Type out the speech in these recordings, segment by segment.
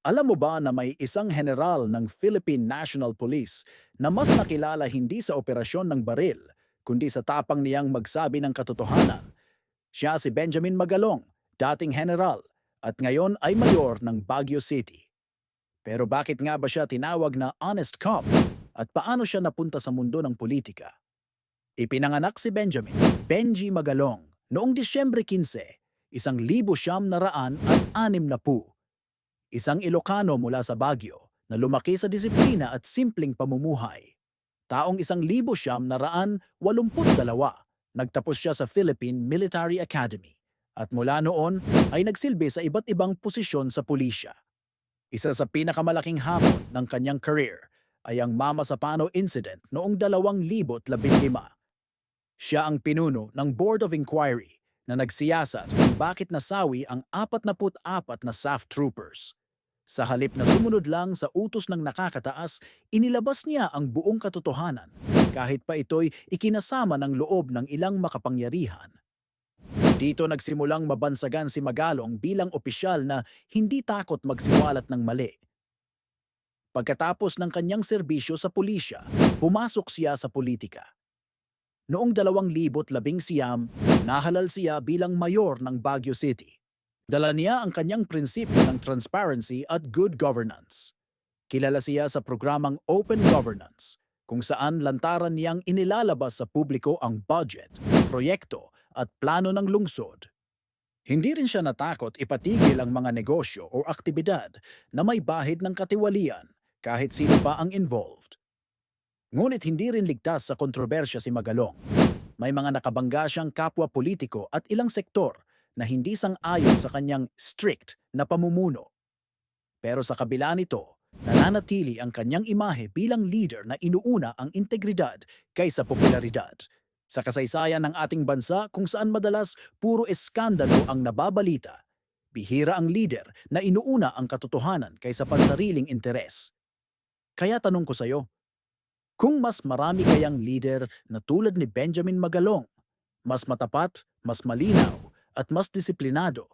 Alam mo ba na may isang general ng Philippine National Police na mas nakilala hindi sa operasyon ng baril, kundi sa tapang niyang magsabi ng katotohanan? Siya si Benjamin Magalong, dating general, at ngayon ay mayor ng Baguio City. Pero bakit nga ba siya tinawag na honest cop? At paano siya napunta sa mundo ng politika? Ipinanganak si Benjamin, Benji Magalong, noong Disyembre 15, isang libo siyam na raan at anim na pu. Isang Ilocano mula sa Baguio na lumaki sa disiplina at simpleng pamumuhay. Taong isang libo siyam na raan walumput dalawa, nagtapos siya sa Philippine Military Academy at mula noon ay nagsilbi sa iba't ibang posisyon sa pulisya. Isa sa pinakamalaking hamon ng kanyang career ay ang Mama Sapano incident noong 2015. Siya ang pinuno ng Board of Inquiry na nagsiyasat kung bakit nasawi ang 44 na SAF troopers. Sa halip na sumunod lang sa utos ng nakakataas, inilabas niya ang buong katotohanan kahit pa ito'y ikinasama ng loob ng ilang makapangyarihan. Dito nagsimulang mabansagan si Magalong bilang opisyal na hindi takot magsiwalat ng mali. Pagkatapos ng kanyang serbisyo sa pulisya, pumasok siya sa politika. Noong 2011, nahalal siya bilang mayor ng Baguio City. Dala niya ang kanyang prinsipyo ng transparency at good governance. Kilala siya sa programang Open Governance, kung saan lantaran niyang inilalabas sa publiko ang budget, proyekto at plano ng lungsod. Hindi rin siya natakot ipatigil ang mga negosyo o aktibidad na may bahid ng katiwalian kahit sino pa ang involved. Ngunit hindi rin ligtas sa kontrobersya si Magalong. May mga nakabangga siyang kapwa politiko at ilang sektor na hindi sang-ayon sa kanyang strict na pamumuno. Pero sa kabila nito, nananatili ang kanyang imahe bilang leader na inuuna ang integridad kaysa popularidad. Sa kasaysayan ng ating bansa kung saan madalas puro eskandalo ang nababalita, bihira ang leader na inuuna ang katotohanan kaysa pansariling interes. Kaya tanong ko sa'yo, kung mas marami kayang leader na tulad ni Benjamin Magalong, mas matapat, mas malinaw, at mas disiplinado,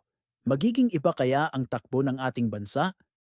magiging iba kaya ang takbo ng ating bansa?